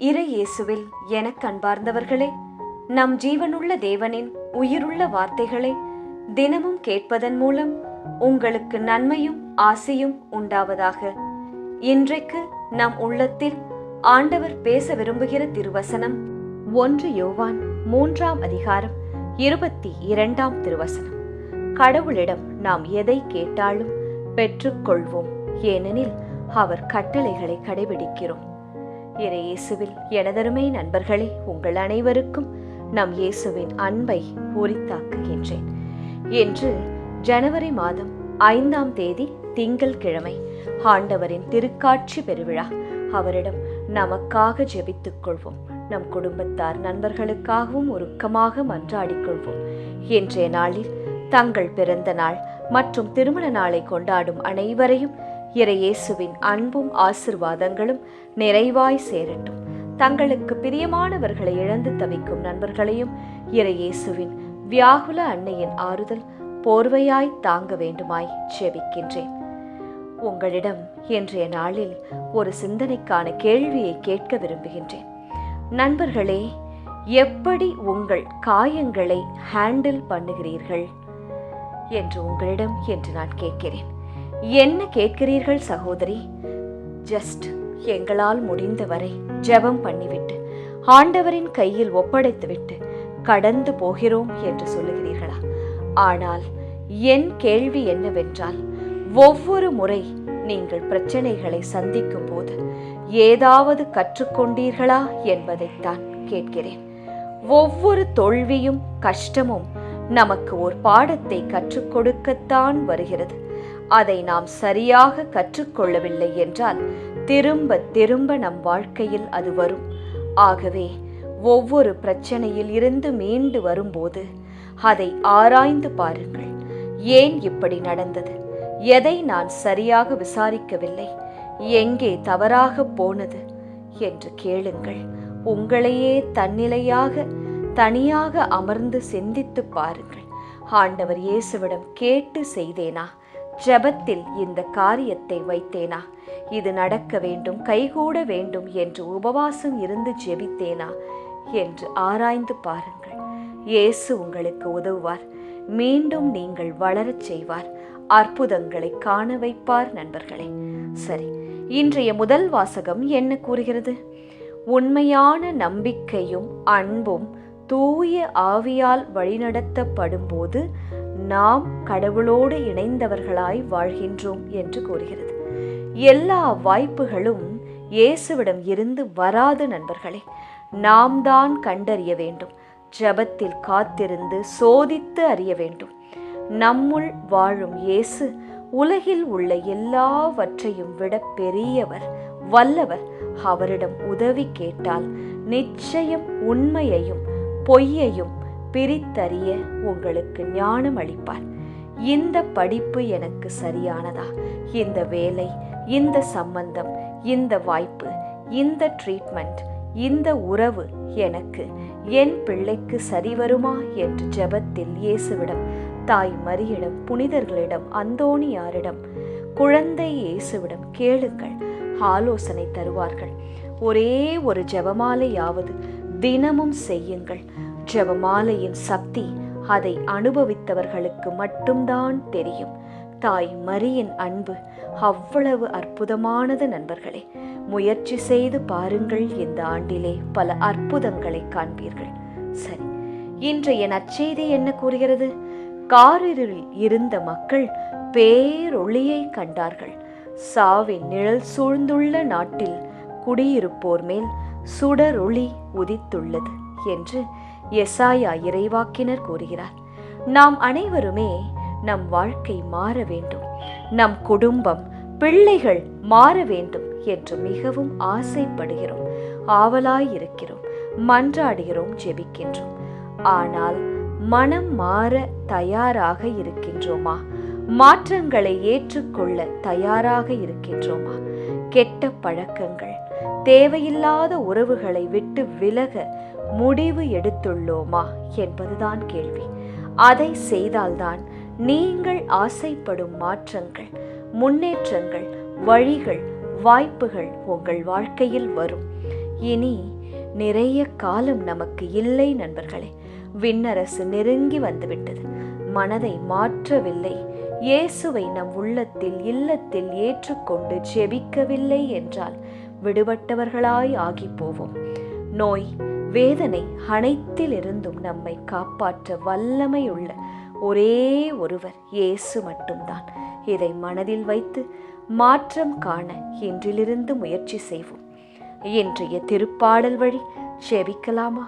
இறை இயேசுவில் எனக் அன்பார்ந்தவர்களே நம் ஜீவனுள்ள தேவனின் உயிருள்ள வார்த்தைகளை தினமும் கேட்பதன் மூலம் உங்களுக்கு நன்மையும் ஆசையும் உண்டாவதாக. இன்றைக்கு நம் உள்ளத்தில் ஆண்டவர் பேச விரும்புகிற திருவசனம் ஒன்று யோவான் மூன்றாம் அதிகாரம் இருபத்தி இரண்டாம் திருவசனம். கடவுளிடம் நாம் எதை கேட்டாலும் பெற்றுக்கொள்வோம் ஏனெனில் அவர் கட்டளைகளை கடைபிடிக்கிறோம். இறையேசுவில் எனதருமை நண்பர்களே உங்கள் அனைவருக்கும் நம் இயேசுவின் அன்பை உரித்தாக்குகின்றேன் என்று ஜனவரி மாதம் ஐந்தாம் தேதி திங்கள் கிழமை ஆண்டவரின் திருக்காட்சி பெருவிழா. அவரிடம் நமக்காக ஜெபித்துக் கொள்வோம். நம் குடும்பத்தார் நண்பர்களுக்காகவும் உருக்கமாக மன்றாடிக் கொள்வோம். இன்றைய நாளில் தங்கள் பிறந்த நாள் மற்றும் திருமண நாளை கொண்டாடும் அனைவரையும் இறையேசுவின் அன்பும் ஆசிர்வாதங்களும் நிறைவாய் சேரட்டும். தங்களுக்கு பிரியமானவர்களை இழந்து தவிக்கும் நண்பர்களையும் இறையேசுவின் வியாகுல அன்னையின் ஆறுதல் போர்வையாய் தாங்க வேண்டுமாய் ஜெபிக்கின்றேன் உங்களிடம் இன்றைய நாளில் ஒரு சிந்தனைக்கான கேள்வியை கேட்க விரும்புகின்றேன். நண்பர்களே எப்படி உங்கள் காயங்களை ஹேண்டில் பண்ணுகிறீர்கள்? என்று உங்களிடம் என்று நான் கேட்கிறேன். என்ன கேட்கிறீர்கள் சகோதரி? ஜஸ்ட் எங்களால் முடிந்தவரை ஜெபம் பண்ணிவிட்டு ஆண்டவரின் கையில் ஒப்படைத்துவிட்டு கடந்து போகிறோம் என்று சொல்லுகிறீர்களா? ஆனால் என் கேள்வி என்னவென்றால் ஒவ்வொரு முறை நீங்கள் பிரச்சனைகளை சந்திக்கும் போது ஏதாவது கற்றுக்கொண்டீர்களா என்பதைத்தான் கேட்கிறேன். ஒவ்வொரு தோல்வியும் கஷ்டமும் நமக்கு ஒரு பாடத்தை கற்றுக் கொடுக்கத்தான் வருகிறது. அதை நாம் சரியாக கற்றுக்கொள்ளவில்லை என்றால் திரும்ப திரும்ப நம் வாழ்க்கையில் அது வரும். ஆகவே ஒவ்வொரு பிரச்சனையில் இருந்து மீண்டு வரும்போது அதை ஆராய்ந்து பாருங்கள். ஏன் இப்படி நடந்தது? எதை நான் சரியாக விசாரிக்கவில்லை? எங்கே தவறாக போனது? என்று கேளுங்கள். உங்களையே தன்னிலையாக தனியாக அமர்ந்து சிந்தித்து பாருங்கள். ஆண்டவர் இயேசுவிடம் கேட்டு செய்தேனா? ஜெபத்தில் இந்த காரியத்தை வைத்தேனா? இது நடக்க வேண்டும் கைகூட வேண்டும் என்று உபவாசம் இருந்து ஜெபித்தேனா? என்று ஆராய்ந்து பாருங்கள். இயேசு உங்களுக்கு உதவுவார். மீண்டும் நீங்கள் வளரச் செய்வார். அற்புதங்களை காண வைப்பார் நண்பர்களே. சரி இன்றைய முதல் வாசகம் என்ன கூறுகிறது? உண்மையான நம்பிக்கையும் அன்பும் தூய ஆவியால் வழிநடத்தப்படும்போது நாம் கடவுளோடு இணைந்தவர்களாய் வாழ்கின்றோம் என்று கூறுகிறது. எல்லா வாய்ப்புகளும் இயேசுவிடம் இருந்து வராது நண்பர்களே. நாம் தான் கண்டறிய வேண்டும். ஜபத்தில் காத்திருந்து சோதித்து அறிய வேண்டும். நம்முள் வாழும் இயேசு உலகில் உள்ள எல்லாவற்றையும் விட பெரியவர் வல்லவர். அவரிடம் உதவி கேட்டால் நிச்சயம் உண்மையையும் பொய்யையும் பிரித்தறிய உங்களுக்கு ஞானம் அளிப்பார். இந்த படிப்பு எனக்கு சரியானதா? இந்த வேலை இந்த சம்பந்தம் இந்த வாய்ப்பு இந்த ட்ரீட்மெண்ட் இந்த உறவு எனக்கு என் பிள்ளைக்கு சரிவருமா என்று ஜெபத்தில் இயேசுவிடம் தாய் மரியிடம் புனிதர்களிடம் அந்தோணியாரிடம் குழந்தை இயேசுவிடம் கேளுங்கள் ஆலோசனை தருவார்கள். ஒரே ஒரு ஜெபமாலையாவது தினமும் செய்யுங்கள். ஜெபமாலையின் சக்தி அதை அனுபவித்தவர்களுக்கு மட்டும்தான் தெரியும். தாய் மரியின் அன்பு அவ்வளவு அற்புதமானது நண்பர்களே. முயற்சி செய்து பாருங்கள் இந்த ஆண்டிலே பல அற்புதங்களை காண்பீர்கள். சரி இன்றைய நற்செய்தி என்ன கூறுகிறது? காரிருளில் இருந்த மக்கள் பேரொளியை கண்டார்கள். சாவின் நிழல் சூழ்ந்துள்ள நாட்டில் குடியிருப்போர் மேல் சுடரொளி உதித்துள்ளது. என்று எசாயா இறைவாக்கினர் கூறுகிறார். நாம் அனைவருமே நம் வாழ்க்கை மாற வேண்டும். நம் குடும்பம் பிள்ளைகள் மாற வேண்டும் என்று மிகவும் ஆசைப்படுகிறோம். ஆவலாயிருக்கிறோம். மன்றாடுகிறோம் ஜெபிக்கின்றோம். ஆனால் மனம் மாற தயாராக இருக்கின்றோமா? மாற்றங்களை ஏற்றுக்கொள்ள தயாராக இருக்கின்றோமா? கெட்ட பழக்கங்கள் தேவையில்லாத உறவுகளை விட்டு விலக முடிவு எடுத்துள்ளோமா என்பதுதான் கேள்வி. அதை செய்தால்தான் நீங்கள் ஆசைப்படும் மாற்றங்கள் முன்னேற்றங்கள் வழிகள் வாய்ப்புகள் உங்கள் வாழ்க்கையில் வரும். இனி நிறைய காலம் நமக்கு இல்லை நண்பர்களே. விண்ணரசு நெருங்கி வந்துவிட்டது. மனதை மாற்றவில்லை. இயேசுவை நம் உள்ளத்தில் இல்லத்தில் ஏற்றுக்கொண்டு ஜெபிக்கவில்லை என்றால் விடுபட்டவர்களாய் ஆகி போவோம் நோய் வேதனை அனைத்திலிருந்தும் நம்மை காப்பாற்ற வல்லமையுள்ள ஒரே ஒருவர் இயேசு மட்டும்தான். இதை மனதில் வைத்து மாற்றம் காண இன்றிலிருந்து முயற்சி செய்வோம். இன்றைய திருப்பாடல் வழி செபிக்கலாமா?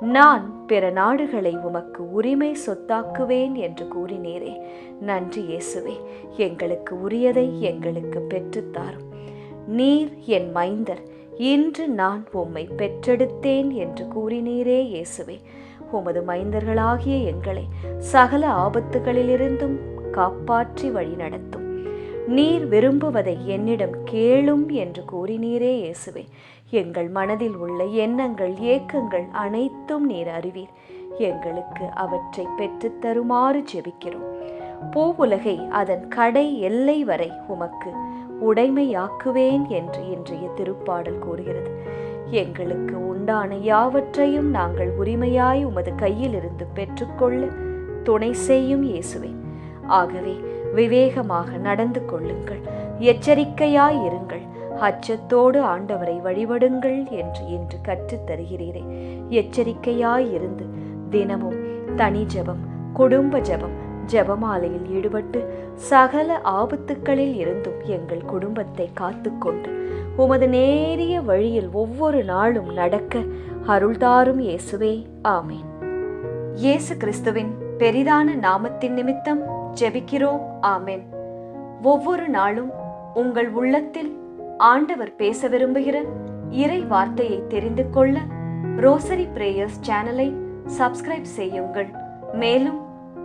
நான் பிற நாடுகளை உமக்கு உரிமை சொத்தாக்குவேன் என்று கூறினீரே. நன்றி இயேசுவே. எங்களுக்கு உரியதை எங்களுக்கு பெற்றுத்தாரும் நீர் என் மைந்தர் இன்று நான் உம்மை பெற்றெடுத்தேன் என்று கூறினீரே இயேசுவே. உமது மைந்தர்களாகிய எங்களை சகல ஆபத்துகளிலிருந்தும் காப்பாற்றி வழிநடத்தும் நீர் விரும்புவதை என்னிடம் கேளும் என்று கூறினீரே இயேசுவே. எங்கள் மனதில் உள்ள எண்ணங்கள் ஏக்கங்கள் அனைத்தும் நீர் அறிவீர். எங்களுக்கு அவற்றை பெற்றுத் தருமாறு ஜெபிக்கிறோம். பூவுலகை அதன் கடை எல்லை வரை உமக்கு உடைமையாக்குவேன் என்று இன்றைய திருப்பாடல் கூறுகிறது. எங்களுக்கு உண்டான யாவற்றையும் நாங்கள் உரிமையாய் உமது கையிலிருந்து பெற்றுக்கொள்ள துணை செய்யும் இயேசுவே. ஆகவே விவேகமாக நடந்து கொள்ளுங்கள். எச்சரிக்கையாய் இருங்கள். அச்சத்தோடு ஆண்டவரை வழிபடுங்கள் என்று இன்று கற்றுத் தருகிறீரே. எச்சரிக்கையாய் இருந்து தினமும் தனி ஜெபம் குடும்ப ஜெபம் ஜெபமாலையில் ஈடுபட்டு சகல ஆபத்துக்களில் இருந்தும் எங்கள் குடும்பத்தை காத்துக்கொண்டு உமது நேரிய வழியில் ஒவ்வொரு நாளும் நடக்க அருள்தாரும் இயேசுவே ஆமேன். இயேசு கிறிஸ்துவின் பெரிதான நாமத்தின் நிமித்தம் ஜெபிக்கிறோம் ஆமேன். ஒவ்வொரு நாளும் உங்கள் உள்ளத்தில் ஆண்டவர் பேச விரும்புகிற இறை வார்த்தையை தெரிந்து கொள்ள ரோசரி பிரேயர்ஸ் சேனலை சப்ஸ்கிரைப் செய்யுங்கள். மேலும்